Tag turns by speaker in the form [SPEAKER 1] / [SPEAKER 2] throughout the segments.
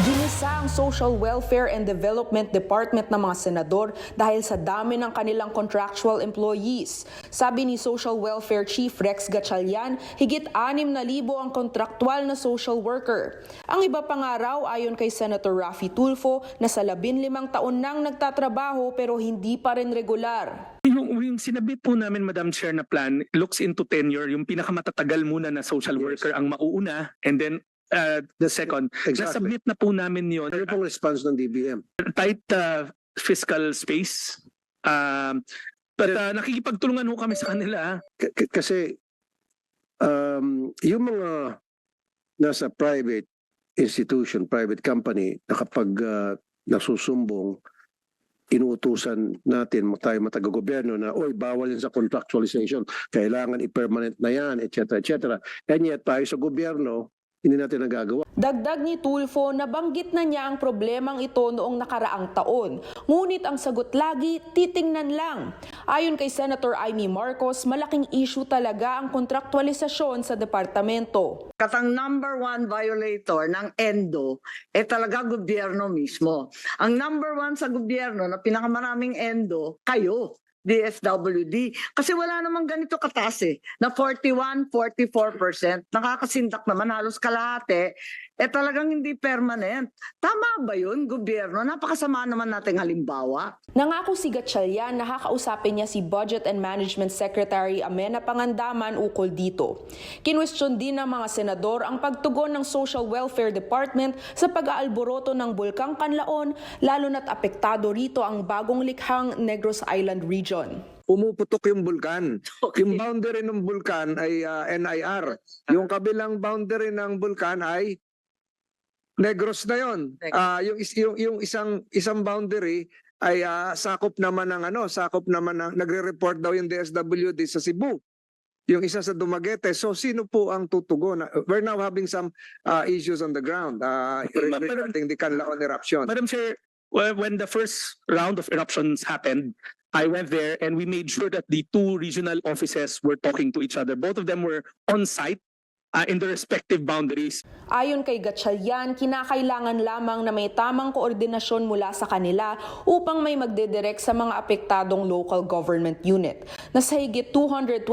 [SPEAKER 1] Ginisa ang Social Welfare and Development Department ng mga senador dahil sa dami ng kanilang contractual employees. Sabi ni Social Welfare Chief Rex Gatchalian, higit 6,000 ang kontraktual na social worker. Ang iba pang araw ayon kay Senator Raffy Tulfo na sa 15 taon nang nagtatrabaho pero hindi pa rin regular.
[SPEAKER 2] Yung, yung sinabit po namin, Madam Chair, na plan looks into tenure. Yung pinakamatatagal muna na social worker ang mauuna and then uh, the second.
[SPEAKER 3] Exactly.
[SPEAKER 2] Na-submit na po namin yon
[SPEAKER 3] Ano pong response ng DBM?
[SPEAKER 2] tight uh, fiscal space. Um, but uh, nakikipagtulungan ho kami sa kanila. ah.
[SPEAKER 3] K- kasi um, yung mga nasa private institution, private company, na kapag uh, nasusumbong, inuutusan natin tayo mataga-gobyerno na, oy, bawal yan sa contractualization, kailangan i-permanent na yan, etc. etc. And yet, tayo sa gobyerno, hindi natin nagagawa.
[SPEAKER 1] Dagdag ni Tulfo, nabanggit na niya ang problemang ito noong nakaraang taon. Ngunit ang sagot lagi, titingnan lang. Ayon kay Senator Amy Marcos, malaking issue talaga ang kontraktualisasyon sa departamento.
[SPEAKER 4] Katang number one violator ng ENDO, eh talaga gobyerno mismo. Ang number one sa gobyerno na pinakamaraming ENDO, kayo. DSWD. Kasi wala namang ganito kataas eh, na 41, 44%. Nakakasindak naman halos kalahati. Eh talagang hindi permanent. Tama ba yun, gobyerno? Napakasama naman nating halimbawa.
[SPEAKER 1] Nangako si Gatchalian na kakausapin niya si Budget and Management Secretary Amena Pangandaman ukol dito. Kinwestiyon din ng mga senador ang pagtugon ng Social Welfare Department sa pag-aalboroto ng Bulkang Kanlaon lalo na't apektado rito ang bagong likhang Negros Island Region.
[SPEAKER 5] pumuputok yung bulkan.
[SPEAKER 4] Okay.
[SPEAKER 5] Yung boundary ng bulkan ay ah, NIR. Yung kabilang boundary ng bulkan ay Negros na yon. Ah, yung, is- yung yung isang isang boundary ay ah, sakop naman ng ano, sakop naman ng nagre-report daw yung DSWD sa Cebu. Yung isa sa Dumaguete. So sino po ang tutugon? We're now having some ah, issues on the ground uh,
[SPEAKER 2] Madam-
[SPEAKER 5] regarding the Canlaon eruption.
[SPEAKER 2] Madam Chair, wh- when the first round of eruptions happened, I went there and we made sure that the two regional offices were talking to each other. Both of them were on site uh, in their respective boundaries.
[SPEAKER 1] Ayon kay Gatchalian, kinakailangan lamang na may tamang koordinasyon mula sa kanila upang may magdedirect sa mga apektadong local government unit. Nasa higit 229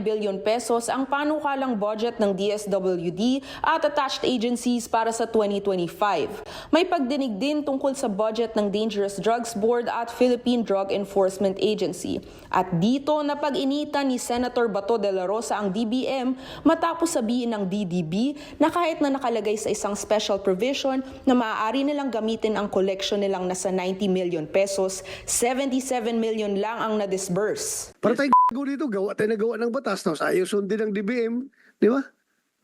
[SPEAKER 1] billion pesos ang panukalang budget ng DSWD at attached agencies para sa 2025. May pagdinig din tungkol sa budget ng Dangerous Drugs Board at Philippine Drug Enforcement Agency. At dito napag-initan ni Senator Bato de la Rosa ang DBM matapos sabihin ng DDB na kahit na nakalagay sa isang special provision na maaari nilang gamitin ang collection nilang nasa 90 million pesos, 77 million lang ang na-disburse.
[SPEAKER 3] Para tayo gago dito, gawa tayo nagawa ng batas, tapos ayaw sundin ng DBM, di ba?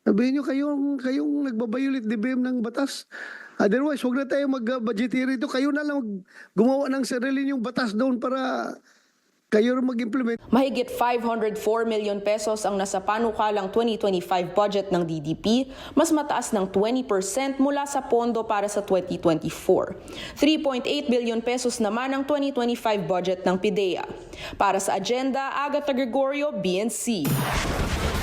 [SPEAKER 3] Sabihin nyo kayong, kayong nagbabayulit DBM ng batas. Otherwise, huwag na tayo mag-budgetary rito. Kayo na lang gumawa ng sarili yung batas doon para kayo rin mag-implement.
[SPEAKER 1] Mahigit 504 million pesos ang nasa panukalang 2025 budget ng DDP, mas mataas ng 20% mula sa pondo para sa 2024. 3.8 billion pesos naman ang 2025 budget ng PIDEA. Para sa agenda, Agatha Gregorio, BNC.